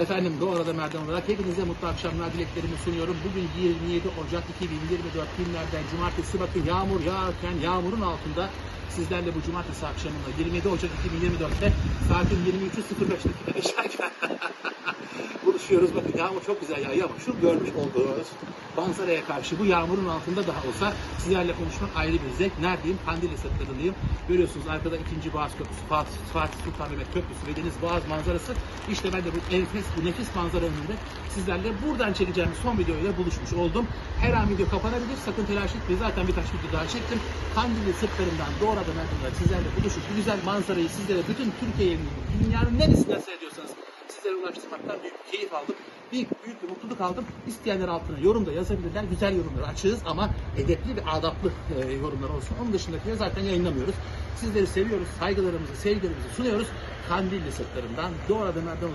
Efendim bu arada Merdan olarak hepinize mutlu akşamlar dileklerimi sunuyorum. Bugün 27 Ocak 2024 günlerden cumartesi bakın yağmur yağarken yağmurun altında sizlerle bu cumartesi akşamında 27 Ocak 2024'te saatin 23.05 dakika geçerken buluşuyoruz. Bakın yağmur çok güzel yağıyor ama şu görmüş olduğunuz manzaraya karşı bu yağmurun altında daha olsa sizlerle konuşmak ayrı bir zevk. Neredeyim? Kandilli sırtlarındayım. Görüyorsunuz arkada 2. Boğaz Köprüsü, Fatih, Fatih Sultan Mehmet Köprüsü ve Deniz Boğaz manzarası. İşte ben de bu enfes, bu nefis manzara önünde sizlerle buradan çekeceğim son videoyla buluşmuş oldum. Her an video kapanabilir. Sakın telaş etmeyin. Zaten birkaç video daha çektim. Kandilli sırtlarından doğrudan ardından sizlerle buluşup bu güzel manzarayı sizlere bütün Türkiye'nin, dünyanın neresinden seyrediyorsanız sizlere ulaştırmaktan büyük keyif aldım. Büyük, büyük bir mutluluk aldım. İsteyenler altına yorum da yazabilirler. Güzel yorumları açığız ama edepli ve adaplı e, yorumlar olsun. Onun dışındakileri zaten yayınlamıyoruz. Sizleri seviyoruz. Saygılarımızı, sevgilerimizi sunuyoruz. Kandilli sırtlarından doğrudan ardından